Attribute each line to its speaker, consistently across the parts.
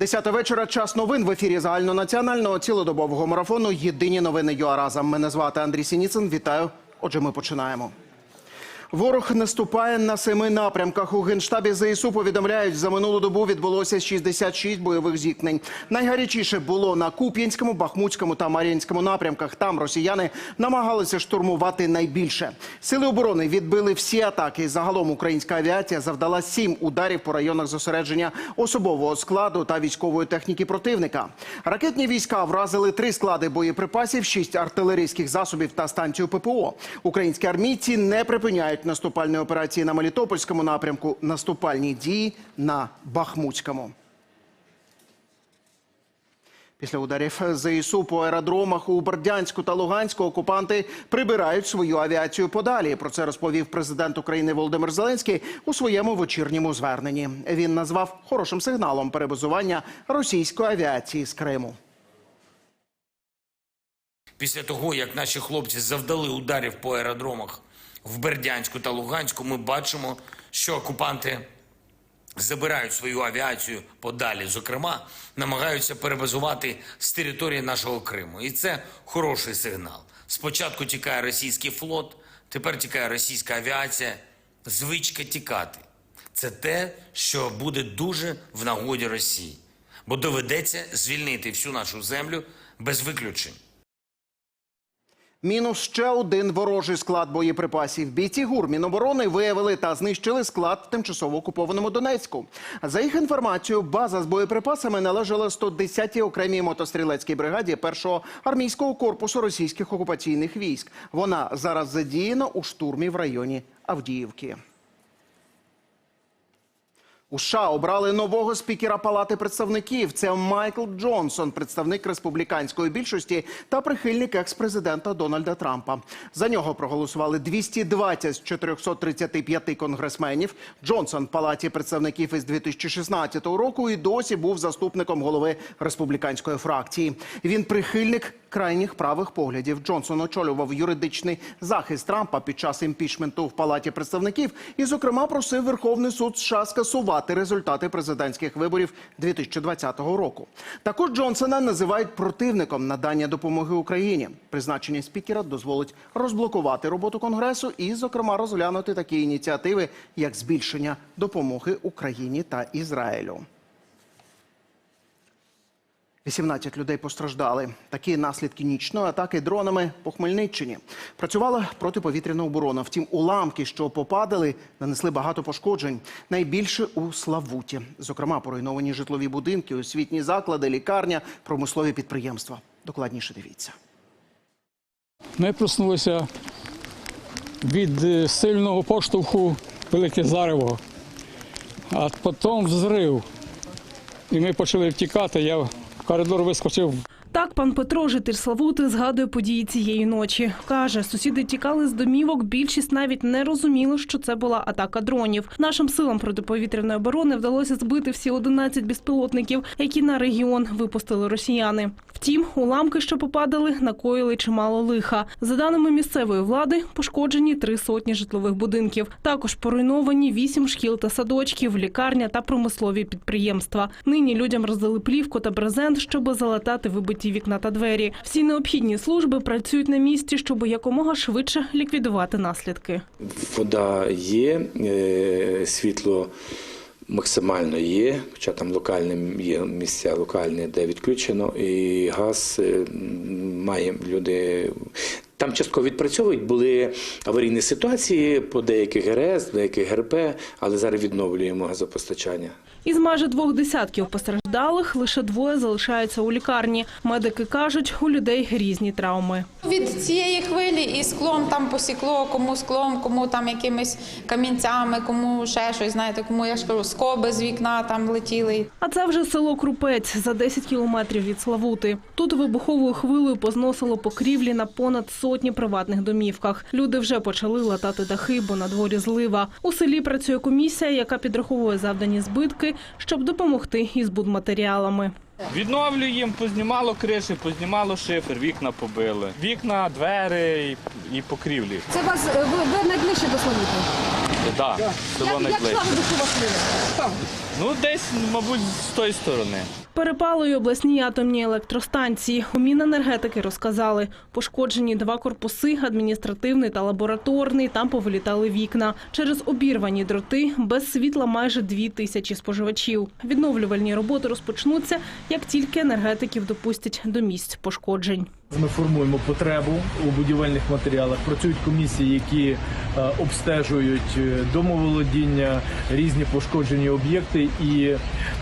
Speaker 1: Десята вечора. Час новин в ефірі загальнонаціонального цілодобового марафону. Єдині новини юаразам. Мене звати Андрій Сініцин. Вітаю. Отже, ми починаємо. Ворог наступає на семи напрямках. У генштабі ЗСУ повідомляють, за минулу добу відбулося 66 бойових зіткнень. Найгарячіше було на Куп'янському, Бахмутському та Мар'їнському напрямках. Там росіяни намагалися штурмувати найбільше. Сили оборони відбили всі атаки. Загалом українська авіація завдала сім ударів по районах зосередження особового складу та військової техніки противника. Ракетні війська вразили три склади боєприпасів, шість артилерійських засобів та станцію ППО. Українські армійці не припиняють наступальні операції на Мелітопольському напрямку, наступальні дії на Бахмутському. Після ударів ЗСУ по аеродромах у Бердянську та Луганську окупанти прибирають свою авіацію подалі. Про це розповів президент України Володимир Зеленський у своєму вечірньому зверненні. Він назвав хорошим сигналом перебазування російської авіації з Криму.
Speaker 2: Після того, як наші хлопці завдали ударів по аеродромах в Бердянську та Луганську, ми бачимо, що окупанти забирають свою авіацію подалі. Зокрема, намагаються перебазувати з території нашого Криму. І це хороший сигнал. Спочатку тікає російський флот, тепер тікає російська авіація. Звичка тікати. Це те, що буде дуже в нагоді Росії, бо доведеться звільнити всю нашу землю без виключень.
Speaker 1: Мінус ще один ворожий склад боєприпасів. Бійці ГУР Міноборони виявили та знищили склад в тимчасово окупованому Донецьку. За їх інформацією, база з боєприпасами належала 110-й окремій мотострілецькій бригаді першого армійського корпусу російських окупаційних військ. Вона зараз задіяна у штурмі в районі Авдіївки. У США обрали нового спікера Палати представників. Це Майкл Джонсон, представник республіканської більшості та прихильник екс-президента Дональда Трампа. За нього проголосували 220 з 435 конгресменів. Джонсон в Палаті представників із 2016 року і досі був заступником голови республіканської фракції. Він прихильник крайніх правих поглядів. Джонсон очолював юридичний захист Трампа під час імпічменту в Палаті представників і, зокрема, просив Верховний суд США скасувати результати президентських виборів 2020 року. Також Джонсона називають противником надання допомоги Україні. Призначення спікера дозволить розблокувати роботу конгресу і, зокрема, розглянути такі ініціативи, як збільшення допомоги Україні та Ізраїлю. 18 людей постраждали. Такі наслідки нічної атаки дронами по Хмельниччині. Працювала протиповітряна оборона. Втім, уламки, що попадали, нанесли багато пошкоджень. Найбільше у Славуті. Зокрема, поруйновані житлові будинки, освітні заклади, лікарня, промислові підприємства. Докладніше дивіться.
Speaker 3: Ми проснулися від е, сильного поштовху Велике Зарево, а потім взрив. І ми почали втікати. Я коридор вискочив
Speaker 4: Так, пан Петро, житель Славути, згадує події цієї ночі. Каже, сусіди тікали з домівок, більшість навіть не розуміли, що це була атака дронів. Нашим силам протиповітряної оборони вдалося збити всі 11 безпілотників, які на регіон випустили росіяни. Втім, уламки, що попадали, накоїли чимало лиха. За даними місцевої влади, пошкоджені три сотні житлових будинків. Також поруйновані вісім шкіл та садочків, лікарня та промислові підприємства. Нині людям роздали плівку та брезент, щоб залатати вибиті вікна та двері. Всі необхідні служби працюють на місці, щоб якомога швидше ліквідувати наслідки.
Speaker 5: Вода є, е, світло максимально є, хоча там локальні є місця локальні, де відключено, і газ е, має люди. Там частково відпрацьовують, були аварійні ситуації по деяких ГРС, деяких ГРП, але зараз відновлюємо газопостачання.
Speaker 4: Із майже двох десятків постраждалих лише двоє залишаються у лікарні. Медики кажуть, у людей різні травми.
Speaker 6: Від цієї хвилі і склом там посікло, кому склом, кому там якимись камінцями, кому ще щось, знаєте, кому я ж кажу, скоби з вікна там летіли.
Speaker 4: А це вже село Крупець за 10 кілометрів від Славути. Тут вибуховою хвилею позносило покрівлі на понад сотні приватних домівках. Люди вже почали латати дахи, бо на дворі злива. У селі працює комісія, яка підраховує завдані збитки, щоб допомогти із будматеріалами.
Speaker 7: Відновлюємо, познімало криші, познімало шифер, вікна побили. Вікна, двері і, покрівлі.
Speaker 8: Це вас ви, ви найближче до Славути.
Speaker 7: Так, село
Speaker 8: Як?
Speaker 7: Ну, десь, мабуть, з тої сторони.
Speaker 4: Перепало й обласній атомній електростанції. У Міненергетики розказали, пошкоджені два корпуси, адміністративний та лабораторний. Там повилітали вікна. Через обірвані дроти без світла майже дві тисячі споживачів. Відновлювальні роботи розпочнуться, як тільки енергетиків допустять до місць пошкоджень.
Speaker 9: Ми формуємо потребу у будівельних матеріалах. Працюють комісії, які е, обстежують е, домоволодіння, різні пошкоджені об'єкти, і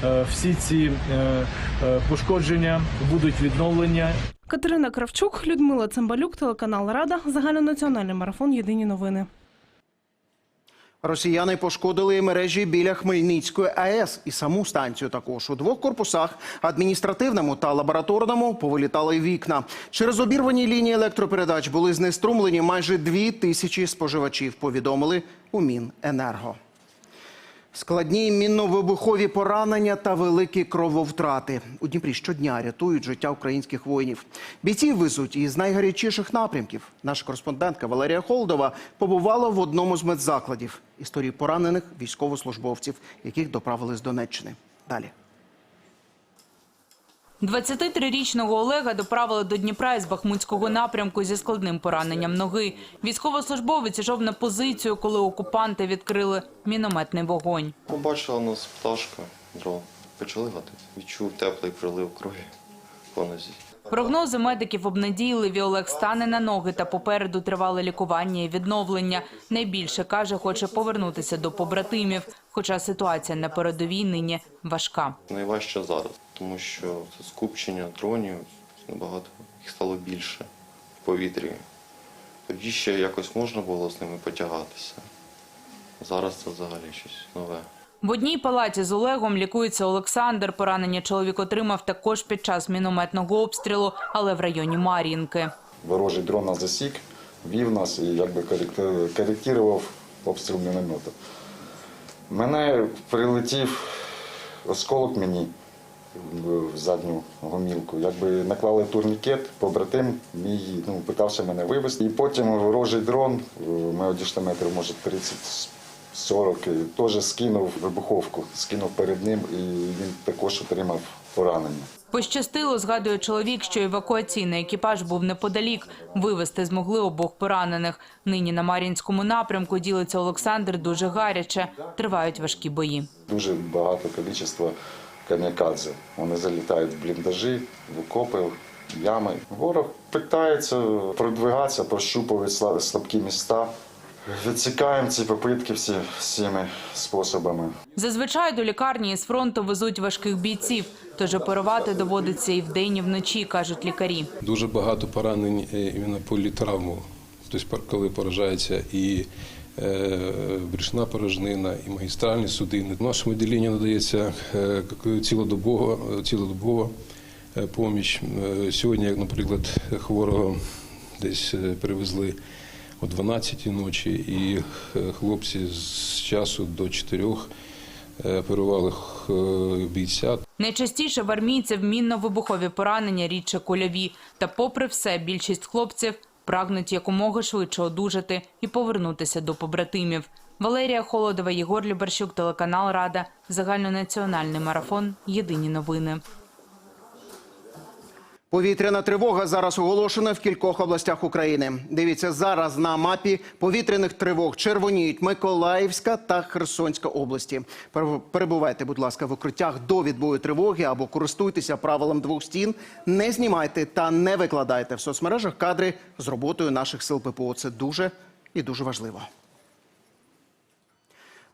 Speaker 9: е, всі ці пошкодження будуть відновлені
Speaker 4: Катерина Кравчук, Людмила Цимбалюк, телеканал Рада, загальнонаціональний марафон. Єдині новини.
Speaker 1: Росіяни пошкодили мережі біля Хмельницької АЕС і саму станцію також. У двох корпусах адміністративному та лабораторному повилітали вікна. Через обірвані лінії електропередач були знеструмлені майже дві тисячі споживачів. Повідомили у Міненерго. Складні мінно-вибухові поранення та великі крововтрати. У Дніпрі щодня рятують життя українських воїнів. Бійців везуть із найгарячіших напрямків. Наша кореспондентка Валерія Холдова побувала в одному з медзакладів. Історії поранених військовослужбовців, яких доправили з Донеччини. Далі.
Speaker 10: 23-річного Олега доправили до Дніпра із Бахмутського напрямку зі складним пораненням ноги. Військовослужбовець йшов на позицію, коли окупанти відкрили мінометний вогонь.
Speaker 11: Побачила нас пташка, дрон. Почали гатити. Відчув теплий прилив крові по нозі.
Speaker 10: Прогнози медиків обнадійливі. Олег стане на ноги та попереду тривале лікування і відновлення. Найбільше, каже, хоче повернутися до побратимів, хоча ситуація на передовій нині важка.
Speaker 11: Найважче зараз, тому що це скупчення дронів набагато їх стало більше в повітрі. Тоді ще якось можна було з ними потягатися. Зараз це взагалі щось нове.
Speaker 10: В одній палаті з Олегом лікується Олександр. Поранення чоловік отримав також під час мінометного обстрілу, але в районі Мар'їнки.
Speaker 12: Ворожий дрон нас засік, вів нас і якби коректував обстріл міномета. Мене прилетів осколок мені в задню гомілку. Якби наклали турнікет, побратим мій ну, питався мене вивезти. І потім ворожий дрон, ми одійшли метрів, може, 30-40, і теж скинув вибуховку, скинув перед ним, і він також отримав поранення.
Speaker 10: Пощастило, згадує чоловік, що евакуаційний екіпаж був неподалік. Вивезти змогли обох поранених. Нині на Мар'їнському напрямку ділиться Олександр дуже гаряче. Тривають важкі бої.
Speaker 12: Дуже багато кількість камікадзе. Вони залітають в бліндажі, в окопи, в ями. Ворог питається продвигатися, прощупує сла- слабкі міста. Відсікаємо ці попитки всі всіми способами.
Speaker 10: Зазвичай до лікарні із фронту везуть важких бійців, тож оперувати доводиться і вдень, і вночі, кажуть лікарі.
Speaker 13: Дуже багато поранень е, іменно політравму. Тобто, коли поражається і брюшна порожнина, і магістральні судини. В нашому відділенні надається е, к- цілодобова, цілодобова е, поміч. Е, Сьогодні, як, наприклад, хворого десь е, привезли о 12 ночі, і е, хлопці з часу до 4 е, оперували е, бійця.
Speaker 10: Найчастіше в армійців мінно-вибухові поранення, рідше кульові. Та попри все, більшість хлопців прагнуть якомога швидше одужати і повернутися до побратимів. Валерія Холодова, Єгор Люберщук, телеканал Рада, загальнонаціональний марафон. Єдині новини.
Speaker 1: Повітряна тривога зараз оголошена в кількох областях України. Дивіться зараз на мапі повітряних тривог червоніють Миколаївська та Херсонська області. Пер- Перебувайте, будь ласка, в укриттях до відбою тривоги або користуйтеся правилом двох стін. Не знімайте та не викладайте в соцмережах кадри з роботою наших сил ППО. Це дуже і дуже важливо.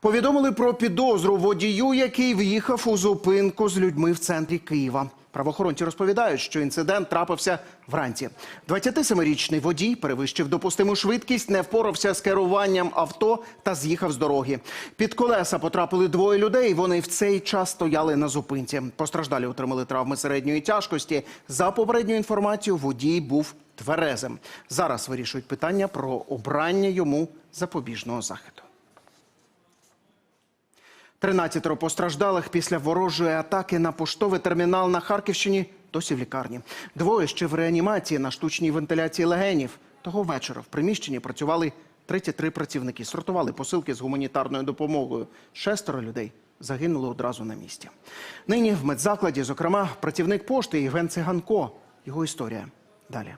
Speaker 1: Повідомили про підозру водію, який в'їхав у зупинку з людьми в центрі Києва. Правоохоронці розповідають, що інцидент трапився вранці. 27-річний водій перевищив допустиму швидкість, не впорався з керуванням авто та з'їхав з дороги. Під колеса потрапили двоє людей. Вони в цей час стояли на зупинці. Постраждалі отримали травми середньої тяжкості. За попередньою інформацією, водій був тверезим. Зараз вирішують питання про обрання йому запобіжного захисту. 13 постраждалих після ворожої атаки на поштовий термінал на Харківщині досі в лікарні. Двоє ще в реанімації на штучній вентиляції легенів. Того вечора в приміщенні працювали 33 працівники, сортували посилки з гуманітарною допомогою. Шестеро людей загинули одразу на місці. Нині в медзакладі, зокрема, працівник пошти Євген Циганко. Його історія далі.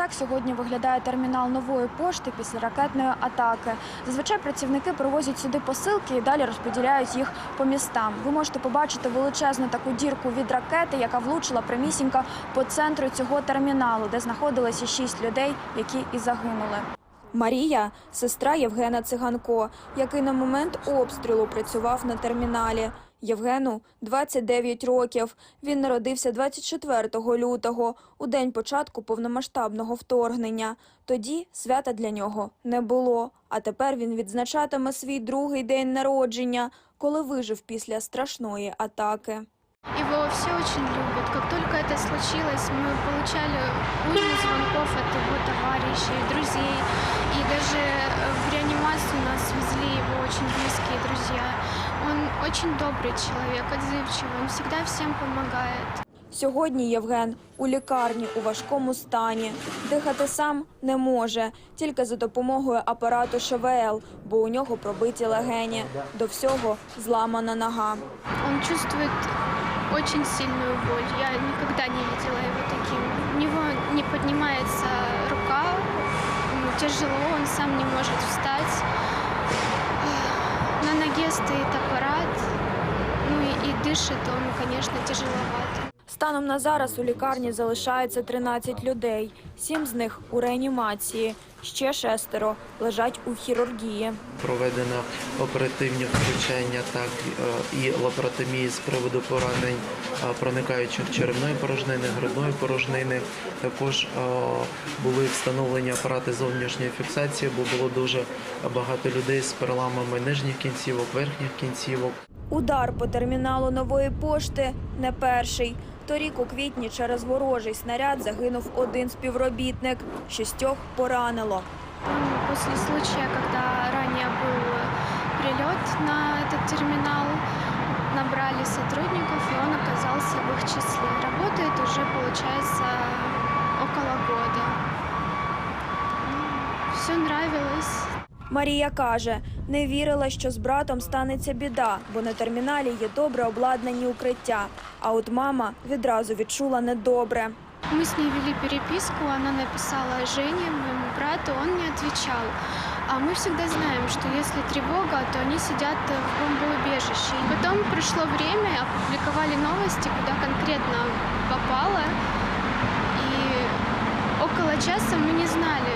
Speaker 8: Так сьогодні виглядає термінал нової пошти після ракетної атаки. Зазвичай працівники привозять сюди посилки і далі розподіляють їх по містам. Ви можете побачити величезну таку дірку від ракети, яка влучила прямісінько по центру цього терміналу, де знаходилися шість людей, які і загинули. Марія сестра Євгена Циганко, який на момент обстрілу працював на терміналі. Євгену 29 років. Він народився 24 лютого, у день початку повномасштабного вторгнення. Тоді свята для нього не було. А тепер він відзначатиме свій другий день народження, коли вижив після страшної атаки.
Speaker 14: Его все очень любят. Как только это случилось, мы получали уйму звонков от его товарищей, друзей. И даже э, в реанимацию нас везли его очень близкие друзья. Он очень добрый человек, отзывчивый, он всегда всем помогает.
Speaker 8: Сьогодні Євген у лікарні у важкому стані. Дихати сам не може, тільки за допомогою апарату ШВЛ, бо у нього пробиті легені. До всього зламана нога.
Speaker 14: Он чувствует очень сильную боль. Я никогда не видела его таким. У него не поднимается рука, тяжело, он сам не может встать. На ноге стоит аппарат, ну и дышит он, конечно, тяжеловато.
Speaker 8: Станом на зараз у лікарні залишається 13 людей. Сім з них у реанімації. Ще шестеро лежать у хірургії.
Speaker 15: Проведено оперативні втручання, так е, і лапаротомії з приводу поранень е, проникаючих черевної порожнини, грудної порожнини. Також е, були встановлені апарати зовнішньої фіксації, бо було дуже багато людей з переламами нижніх кінцівок, верхніх кінцівок.
Speaker 8: Удар по терміналу нової пошти не перший. Торік у квітні через ворожий снаряд загинув один співробітник. Шістьох поранило.
Speaker 14: После случая, когда ранее был прилет на этот терминал, набрали сотрудников, и он оказался в их числе. Работает уже, получается, около года. Все нравилось.
Speaker 8: Марія каже, не вірила, що з братом станеться біда, бо на терміналі є добре обладнані укриття. А от мама відразу відчула недобре.
Speaker 14: Мы с ней вели переписку, она написала Жене, моему брату, он не отвечал. А мы всегда знаем, что если тревога, то они сидят в бомбоубежище. И потом пришло время, опубликовали новости, куда конкретно попало. И около часа мы не знали,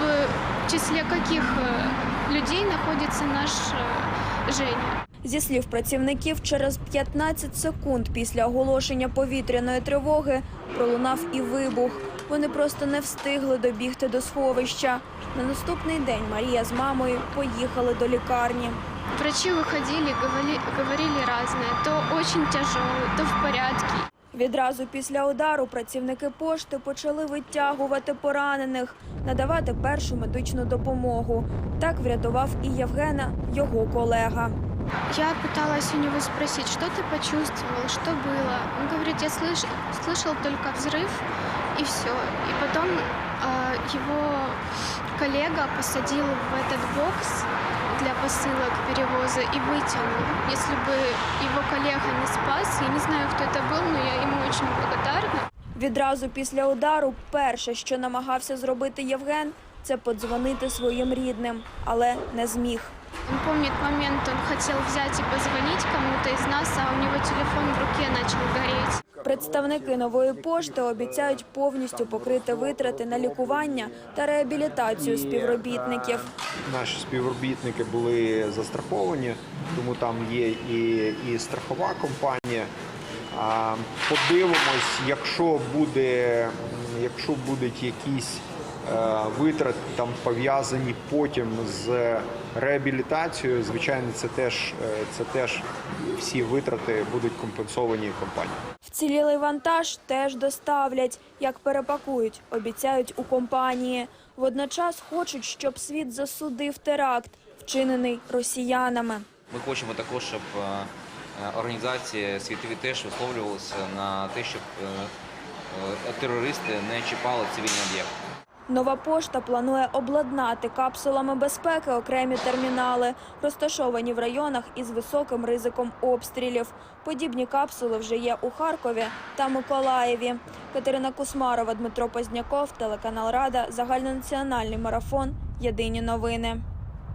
Speaker 14: в числе каких э, людей находится наш э, Женя.
Speaker 8: Зі слів працівників, через 15 секунд після оголошення повітряної тривоги пролунав і вибух. Вони просто не встигли добігти до сховища. На наступний день Марія з мамою поїхали до лікарні.
Speaker 14: Врачи выходили, говорили, говорили разное. То очень тяжелый, то в порядке.
Speaker 8: Відразу після удару працівники пошти почали витягувати поранених, надавати першу медичну допомогу. Так врятував і Євгена його колега.
Speaker 14: Я пыталась у него спросить, что ты почувствовал, что было. Он говорит, я слыш, слышал только взрыв и все. И потом э, его коллега посадил в этот бокс для посылок перевоза и вытянул. Если бы его коллега не спас, я не знаю, кто это был, но я ему очень благодарна.
Speaker 8: Відразу після удару перше, що намагався зробити Євген, це подзвонити своїм рідним, але не зміг.
Speaker 14: Он помнит момент, он хотел взять и позвонить кому-то из нас, а у него телефон в руке начал гореть.
Speaker 8: Представники нової пошти обіцяють повністю покрити витрати на лікування та реабілітацію співробітників.
Speaker 16: Наші співробітники були застраховані, тому там є і, і страхова компанія. Подивимось, якщо буде, якщо будуть якісь е, витрати там пов'язані потім з реабілітацією, звичайно, це теж, е, це теж всі витрати будуть компенсовані компанією.
Speaker 8: Вцілілий вантаж теж доставлять. Як перепакують, обіцяють у компанії. Водночас хочуть, щоб світ засудив теракт, вчинений росіянами.
Speaker 17: Ми хочемо також, щоб е, організації світові теж висловлювалися на те, щоб терористи не чіпали цивільні об'єкти.
Speaker 8: Нова пошта планує обладнати капсулами безпеки окремі термінали, розташовані в районах із високим ризиком обстрілів. Подібні капсули вже є у Харкові та Миколаєві. Катерина Кусмарова, Дмитро Позняков, телеканал Рада, загальнонаціональний марафон. Єдині новини.